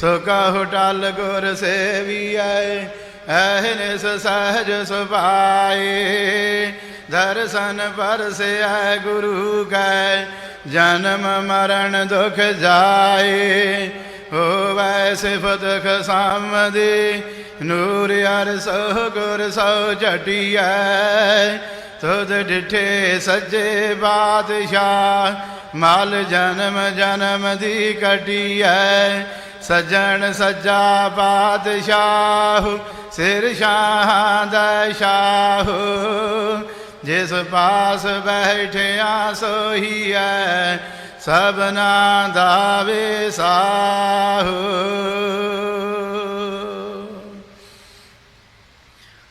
ਸੋ ਕਹੋ ਟਲ ਗੁਰ ਸੇਵੀਐ ਐਹਨਿਸ ਸਹਜ ਸੁਭਾਏ। ਦਰਸ਼ਨ ਪਰਸੈ ਗੁਰੂ ਕੈ, ਜਨਮ ਮਰਨ ਦੁਖ ਜਾਏ। ਹੋਵੈ ਸਿਫਤ ਖਸਾਮਦੀ ਨੂਰ ਅਰ ਸੋ ਗੁਰ ਸੋ ਝਟਿਐ। ਤੁਧ ਡਿਠੇ ਸੱਜੇ ਬਾਦਸ਼ਾਹ, ਮਾਲ ਜਨਮ ਜਨਮ ਦੀ ਕਟਿਐ। ਸਜਣ ਸੱਜਾ ਬਾਦਸ਼ਾਹ ਸਿਰ ਸ਼ਾਹ ਦਾ ਸ਼ਾਹ। ਜਿਸ ਪਾਸ ਬੈਠਿਆ ਸੋਹੀ ਹੈ ਸਭਨਾ ਦਾ ਵਿਸਾਹੂ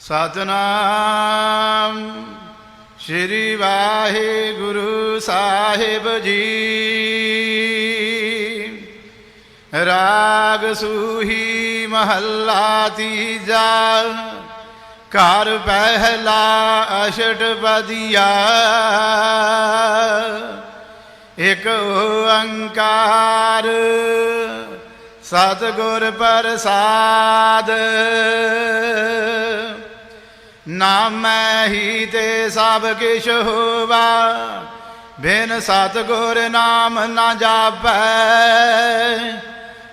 ਸਤਨਾਮ ਸ਼੍ਰੀ ਵਾਹਿਗੁਰੂ ਸਾਹਿਬ ਜੀ। ਰਾਗ ਸੂਹੀ ਮਹੱਲਾ ਤੀਜਾ, ਘਰ ਪਹਿਲਾ ਅਸ਼ਟਪਦੀਆ ਇਕ ਓੰਕਾਰ ਸਤਿਗੁਰ ਪ੍ਰਸਾਦ, ਨਾਮੈ ਹੀ ਤੇ ਸਭ ਕਿਛ ਹੋਵਾ, ਬਿਨ ਸਤਿਗੁਰ ਨਾਮ ਨਾ ਜਾਪੈ।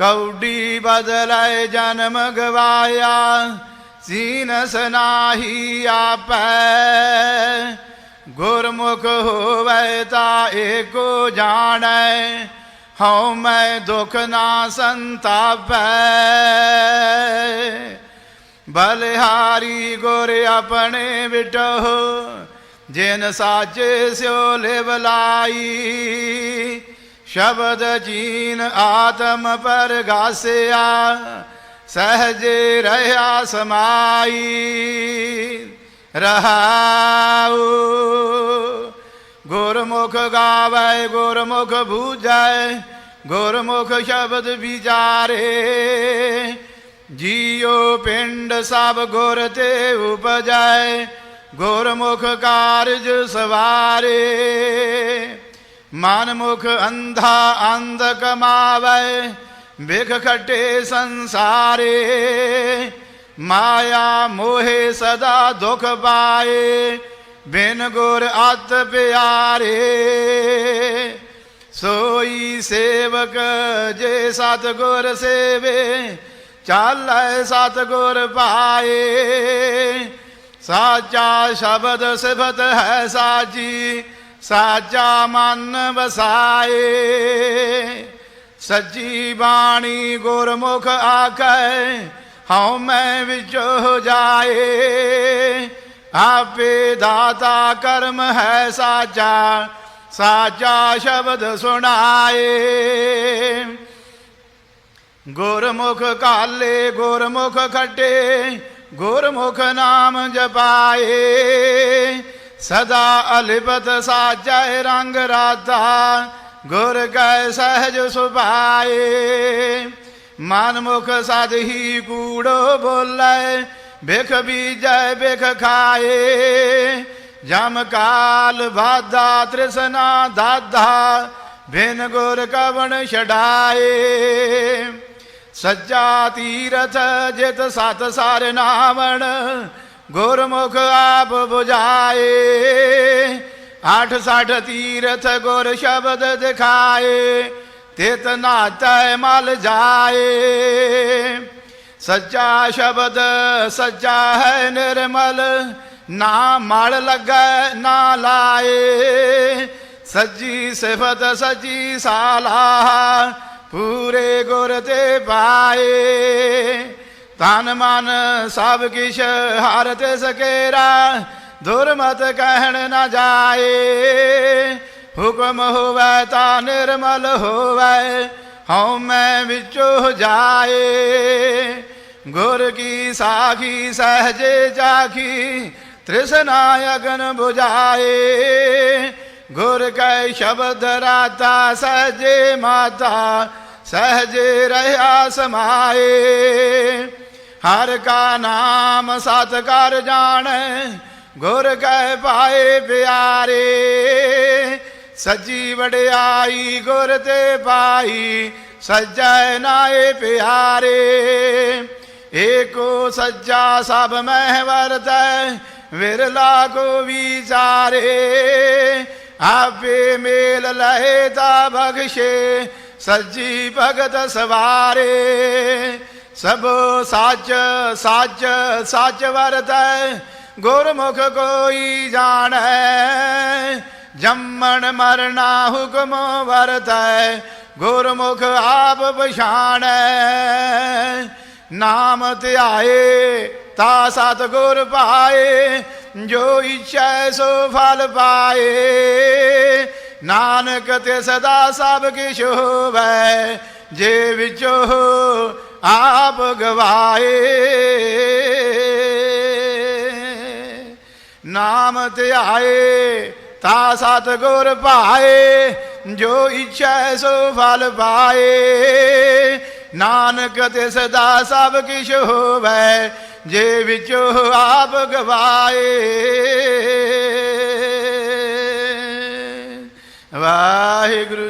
ਕੌਡੀ ਬਦਲੈ ਜਨਮ ਗਵਾਇਆ ਸੀਨਸ ਨਾਹੀ ਆਪੈ ਗੁਰਮੁਖ ਹੋਵੇ ਤਾਂ ਏਕੋ ਜਾਣੈ ਹਉ ਮੈਂ ਦੁਖ ਨਾ ਸੰਤਾਪੈ ਬਲਿਹਾਰੀ ਗੁਰ ਆਪਣੇ ਵਿਟੋ ਜਿਨ ਸਾਚੇ ਸਿਓ ਲਿਵ ਲਾਈ ਸ਼ਬਦ ਜੀਨ ਆਤਮ ਪਰਗਾਸਿਆ, ਸਹਜੇ ਰਹਾ ਸਮਾਈ, ਰਹਾਉ। ਗੁਰਮੁਖ ਗਾਵੇ, ਗੁਰਮੁਖ ਬੂਝੈ, ਗੁਰਮੁਖ ਸ਼ਬਦ ਵਿਚਾਰੇ। ਜੀਉ ਪਿੰਡ ਸਭ ਗੁਰ ਤੇ ਉਪਜੈ, ਗੁਰਮੁਖ ਕਾਰਜ ਸਵਾਰੇ। ਮਨ ਮੁਖ ਅੰਧਾ ਅੰਧ ਕਮਾਵੇ ਬਿਖ ਖਟੇ ਸੰਸਾਰੇ ਮਾਇਆ ਮੋਹੇ ਸਦਾ ਦੁਖ ਪਾਏ ਬਿਨ ਗੁਰ ਅਤ ਪਿਆਰੇ ਸੋਈ ਸੇਵਕ ਜੇ ਸਤ ਗੁਰ ਸੇਵੇ ਚਾਲੈ ਸਤ ਗੁਰ ਪਾਏ ਸਾਚਾ ਸ਼ਬਦ ਸਿਫਤ ਹੈ ਸਾਜੀ ਸਾਚਾ ਮਨ ਵਸਾਏ। ਸੱਚੀ ਬਾਣੀ ਗੁਰਮੁਖ ਆਖੈ, ਹਉ ਮੈਂ ਵਿੱਚ ਜਾਏ। ਆਪੇ ਦਾਤਾ ਕਰਮ ਹੈ ਸਾਚਾ ਸਾਚਾ ਸ਼ਬਦ ਸੁਣਾਏ। ਗੁਰਮੁਖ ਕਾਲੇ, ਗੁਰਮੁਖ ਖੱਟੇ, ਗੁਰਮੁਖ ਨਾਮ ਜਪਾਏ। ਸਦਾ ਅਲਿਪਤ ਸਾਚੈ ਰੰਗ ਰਾਧਾ, ਗੁਰ ਕੈ ਸਹਿਜ ਸੁਭਾਏ। ਮਨ ਮੁਖ ਸਦ ਹੀ ਕੂੜੋ ਬੋਲੇ ਬਿਖ ਬੀਜੈ ਬਿਖ ਖਾਏ। ਜਮ ਕਾਲ ਬਾਧਾ ਤ੍ਰਿਸ਼ਨਾ ਦਾਧਾ, ਬਿਨ ਗੁਰ ਕਵਣ ਛਡਾਏ। ਸੱਚਾ ਤੀਰਥ ਜਿਤ ਸਤ ਸਰ ਨਾਵਣ ਗੁਰਮੁਖ ਆਪ 부ਝਾਏ ਆਠ ਸਾਠ ਤੀਰਥ ਗੁਰ ਸ਼ਬਦ ਦਿਖਾਏ, ਤਿਤ ਨਾਤੈ ਮਲ ਜਾਏ। ਸੱਚਾ ਸ਼ਬਦ ਸੱਚਾ ਹੈ ਨਿਰਮਲ, ਨਾ ਮਲ ਲੱਗੈ, ਨਾ ਲਾਏ। ਸੱਜੀ ਸਿਫਤ ਸੱਜੀ ਸਾਲਾ, ਪੂਰੇ ਗੁਰ ਤੇ ਪਾਏ। ਤਨ ਮਨ ਸਭ ਕਿਛ ਹਰ ਤੇ ਸਕੇਰਾ, ਦੁਰਮਤ ਕਹਿਣ ਨਾ ਜਾਏ। ਹੁਕਮ ਹੋਵੇ ਤਾਂ ਨਿਰਮਲ ਹੋਵੇ, ਹਉ ਮੈਂ ਵਿੱਚੋ ਜਾਏ। ਗੁਰ ਕੀ ਸਾਖੀ ਸਹਜੇ ਜਾਖੀ ਤ੍ਰਿਸ਼ਨਾ ਅਗਨ 부ਝਾਏ ਗੁਰ ਕੈ ਸ਼ਬਦ ਰਾਤਾ ਸਹਜੇ ਮਾਤਾ, ਸਹਜੇ ਰਹਾ ਸਮਾਏ। ਹਰ ਕਾ ਨਾਮ ਸਤ ਕਰ ਜਾਣੈ, ਗੁਰ ਕੈ ਪਾਏ ਪਿਆਰੇ। ਸੱਜੀ ਵਡਿਆਈ ਗੁਰ ਤੇ ਪਾਈ ਸਜੈ ਨਾਏ ਪਿਆਰੇ। ਏਕੋ ਸੱਜਾ ਸਭ ਮਹਿ ਵਰਤੈ, ਵਿਰਲਾ ਕੋ ਵਿਚਾਰੇ। ਆਪੇ ਮੇਲ ਲਹੇ ਤਾ ਬਖਸ਼ੇ, ਸੱਜੀ ਭਗਤ ਸਵਾਰੇ। ਸਭ ਸੱਚ ਸੱਚ ਸੱਚ ਵਰਤੈ ਗੁਰਮੁਖ ਕੋਈ ਜਾਣੈ ਜੰਮਣ ਮਰਨਾ ਹੁਕਮ ਵਰਤੈ ਗੁਰਮੁਖ ਆਪ ਪਛਾਣੈ ਨਾਮ ਧਿਆਏ ਤਾ ਸਤ ਗੁਰ ਪਾਏ ਜੋ ਇੱਛੈ ਸੋ ਫਲ ਪਾਏ ਨਾਨਕ ਤੇ ਸਦਾ ਸਭ ਕਿਛ ਹੋਵੈ ਜੇ ਵਿੱਚੋ ਆਪ ਗਵਾਏ, ਨਾਮ ਧਿਆਏ ਤਾ ਸਤ ਗੁਰ ਭਾਏ ਜੋ ਇੱਛੈ ਸੋ ਫਲ ਪਾਏ। ਨਾਨਕ ਤੇ ਸਦਾ ਸਭ ਕਿਛ ਹੋਵੈ, ਜੇ ਵਿੱਚੋ ਆਪ ਗਵਾਏ। ਵਾਹਿਗੁਰੂ